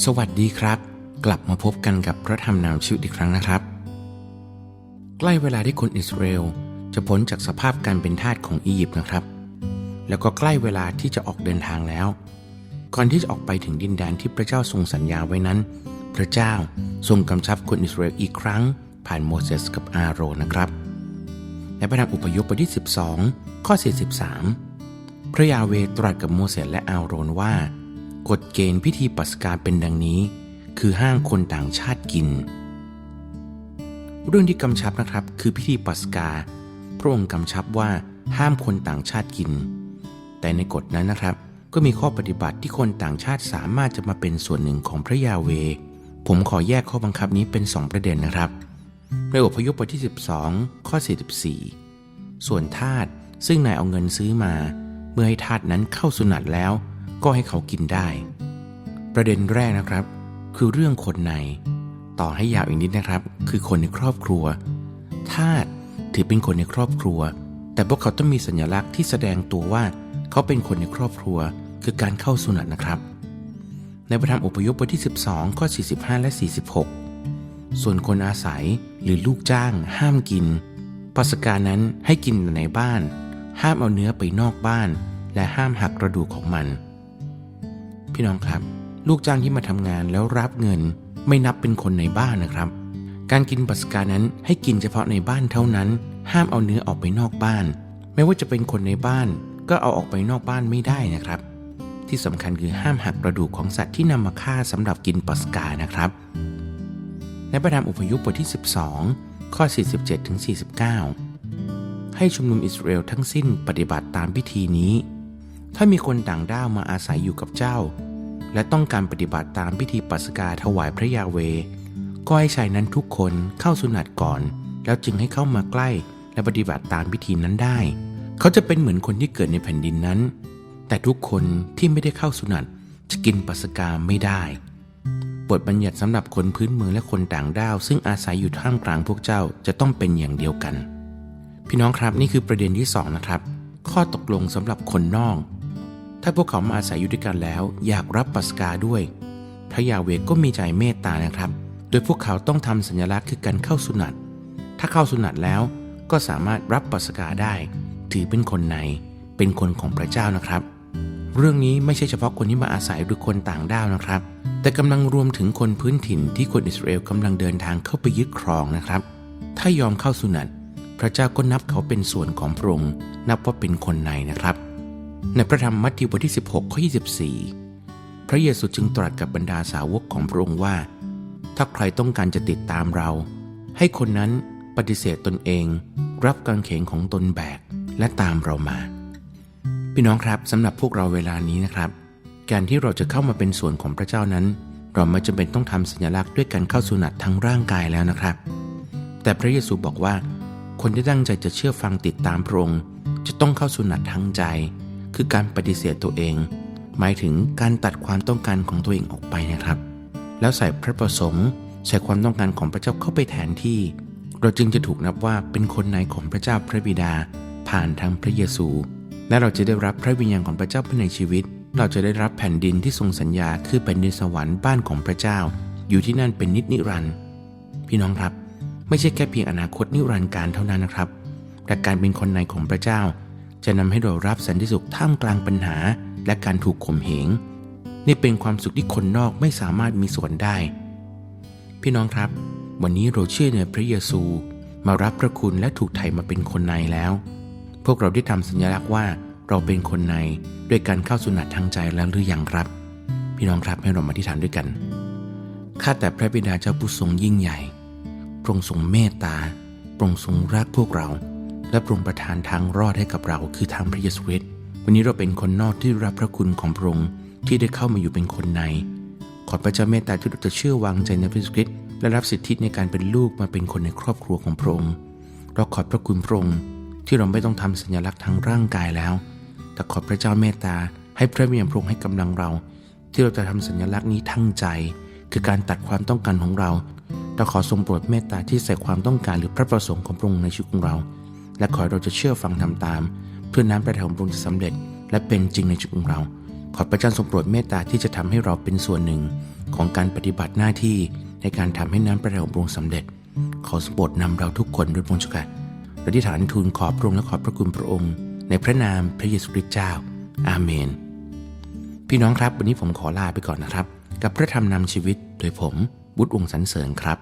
สวัสดีครับ กลับมาพบกันกับพระธรรมนำชีวิตอีกครั้งนะครับ ใกล้เวลาที่คนอิสราเอลจะพ้นจากสภาพการเป็นทาสของอียิปต์นะครับ แล้วก็ใกล้เวลาที่จะออกเดินทางแล้ว ก่อนที่จะออกไปถึงดินแดนที่พระเจ้าทรงสัญญาไว้นั้น พระเจ้าทรงกำชับคนอิสราเอลอีกครั้ง ผ่านโมเสสกับอาโรนนะครับในพระธรรมอุปยพบทที่ 12 ข้อ 43 พระยาเวตรัสกับโมเสสและอาโรนว่า กฎเกณฑ์พิธีปัสกาเป็นดังนี้ คือห้ามคนต่างชาติกิน เรื่องที่กำชับนะครับคือพิธีปัสกา พระองค์กำชับว่าห้ามคนต่างชาติกิน แต่ในกฎนั้นนะครับ ก็มีข้อปฏิบัติที่คนต่างชาติสามารถจะมาเป็นส่วนหนึ่งของพระยาเว ผมขอแยกข้อบังคับนี้เป็น 2 ประเด็นนะครับในอพยพบทที่ 12 ข้อ 44 ส่วนทาสซึ่งนายเอาเงินซื้อมา เมื่อให้ทาสนั้นเข้าสุนัตแล้ว ก็ให้เขากินได้ ประเด็นแรกนะครับ คือเรื่องคนใน ต่อให้ยาวอีกนิดนะครับ คือคนในครอบครัวทาสถือเป็นคนในครอบครัว แต่พวกเขาต้องมีสัญลักษณ์ที่แสดงตัวว่า เขาเป็นคนในครอบครัว คือการเข้าสุนัตนะครับ ในพระธรรมอพยพบทที่ 12ข้อ45 และ 46 ส่วนคนอาศัยหรือลูกจ้างห้ามกินปัสกานั้นให้กินในบ้าน ห้ามเอาเนื้อไปนอกบ้าน และห้ามหักกระดูกของมัน พี่น้องครับ ลูกจ้างที่มาทำงานแล้วรับเงิน ไม่นับเป็นคนในบ้านนะครับ การกินปัสกานั้นให้กินเฉพาะในบ้านเท่านั้น ห้ามเอาเนื้อออกไปนอกบ้าน ไม่ว่าจะเป็นคนในบ้าน ก็เอาออกไปนอกบ้านไม่ได้นะครับ ที่สำคัญคือห้ามหักกระดูกของสัตว์ที่นำมาฆ่าสำหรับกินปัสกานะครับ ในพระธรรมอุปยุปบทที่ 12 ข้อ 47ถึง49 ให้ชุมนุมอิสราเอลทั้งสิ้นปฏิบัติตามพิธีนี้ ถ้ามีคนต่างด้าวมาอาศัยอยู่กับเจ้า และต้องการปฏิบัติตามพิธีปัสกาถวายพระยาเว ก็ให้ชายนั้นทุกคนเข้าสุนัตก่อน แล้วจึงให้เข้ามาใกล้และปฏิบัติตามพิธีนั้นได้ เขาจะเป็นเหมือนคนที่เกิดในแผ่นดินนั้น แต่ทุกคนที่ไม่ได้เข้าสุนัตจะกินปัสกาไม่ได้ บทบัญญัติสำหรับคนพื้นเมืองและคนต่างด้าว ซึ่งอาศัยอยู่ท่ามกลางพวกเจ้าจะต้องเป็นอย่างเดียวกัน พี่น้องครับนี่คือประเด็นที่สองนะครับข้อตกลงสำหรับคนนอก ถ้าพวกเขามาอาศัยอยู่ด้วยกันแล้ว อยากรับปัสกาด้วย พระยาเวก็มีใจเมตตานะครับ โดยพวกเขาต้องทำสัญลักษณ์คือการเข้าสุนัตถ้าเข้าสุนัตแล้วก็สามารถรับปัสกาได้ ถือเป็นคนในเป็นคนของพระเจ้านะครับ เรื่องนี้ไม่ใช่เฉพาะคนที่มาอาศัยหรือคนต่างด้าวนะครับ แต่กำลังรวมถึงคนพื้นถิ่นที่คนอิสราเอลกำลังเดินทางเข้าไปยึดครองนะครับ ถ้ายอมเข้าสุนัตพระเจ้าก็นับเขาเป็นส่วนของพระองค์นับว่าเป็นคนในนะครับ ในพระธรรมมัทธิวบทที่ 16 ข้อ 24 พระเยซูจึงตรัสกับบรรดาสาวกของพระองค์ว่า ถ้าใครต้องการจะติดตามเรา ให้คนนั้นปฏิเสธตนเอง รับกางเขนของตนแบกและตามเรามา พี่น้องครับสำหรับพวกเราเวลานี้นะครับ การที่เราจะเข้ามาเป็นส่วนของพระเจ้านั้น เราไม่จำเป็นต้องทำสัญลักษณ์ด้วยการเข้าสุนัตทั้งร่างกายแล้วนะครับ แต่พระเยซูบอกว่า คนที่ตั้งใจจะเชื่อฟังติดตามพระองค์จะต้องเข้าสุนัตทั้งใจ คือการปฏิเสธตัวเอง หมายถึงการตัดความต้องการของตัวเองออกไปนะครับ แล้วใส่พระประสงค์ใส่ความต้องการของพระเจ้าเข้าไปแทนที่ เราจึงจะถูกนับว่าเป็นคนในของพระเจ้าพระบิดา ผ่านทางพระเยซู และเราจะได้รับพระวิญญาณของพระเจ้าภายในชีวิต เราจะได้รับแผ่นดินที่ทรงสัญญาคือแผ่นดินสวรรค์บ้านของพระเจ้า อยู่ที่นั่นเป็นนิจนิรันดร์พี่น้องครับ ไม่ใช่แค่เพียงอนาคตนิรันดร์การเท่านั้นนะครับแต่การเป็นคนในของพระเจ้า จะนำให้เรารับสันติสุขท่ามกลางปัญหาและการถูกข่มเหงนี่เป็นความสุขที่คนนอกไม่สามารถมีส่วนได้ พี่น้องครับ วันนี้เราเชื่อในพระเยซู มารับพระคุณและถูกไถ่มาเป็นคนในแล้ว พวกเราได้ทำสัญลักษณ์ว่าเราเป็นคนในด้วยการเข้าสุนัตทางใจแล้วหรือยังครับ พี่น้องครับให้เรามาที่ฐานด้วยกันข้าแต่พระบิดาเจ้าผู้ทรงยิ่งใหญ่พระองค์ทรงเมตตาพระองค์ทรงรักพวกเรา และพระองประทานทางรอดให้กับเราคือทางพระเยซูคริสต์วันนี้เราเป็นคนนอกที่รับพระคุณของพระองค์ที่ได้เข้ามาอยู่เป็นคนใน ขอพระเจ้าเมตตาที่เราจะเชื่อวางใจในพระเยซูคริสต์และรับสิทธิในการเป็นลูกมาเป็นคนในครอบครัวของพระองค์เราขอบพระคุณพระองค์ที่เราไม่ต้องทำสัญลักษณ์ทางร่างกายแล้ว แต่ขอพระเจ้าเมตตาให้พระวิญญาณพระองค์ให้กำลังเรา ที่เราจะทำสัญลักษณ์นี้ทั้งใจ คือการตัดความต้องการของเราเราขอทรงโปรดเมตตาที่ใส่ความต้องการหรือพระประสงค์ของพระองค์ในชีวิตของเรา และขอเราจะเชื่อฟังทำตาม เพื่อน้ำประทัยของพระองค์จะสำเร็จ และเป็นจริงในชีวิตของเรา ขอพระเจ้าทรงโปรดเมตตาที่จะทำให้เราเป็นส่วนหนึ่ง ของการปฏิบัติหน้าที่ในการทำให้น้ำพระทัยของพระองค์สำเร็จ ขอสมโปรดนำเราทุกคนด้วยพระองค์เจ้าค่ะและที่ฐานทูลขอบพระองค์และขอบพระคุณพระองค์ ในพระนามพระเยซูคริสต์เจ้า อาเมน พี่น้องครับวันนี้ผมขอลาไปก่อนนะครับ กับพระธรรมนำชีวิตโดยผมบุตรวงศ์สรรเสริญครับ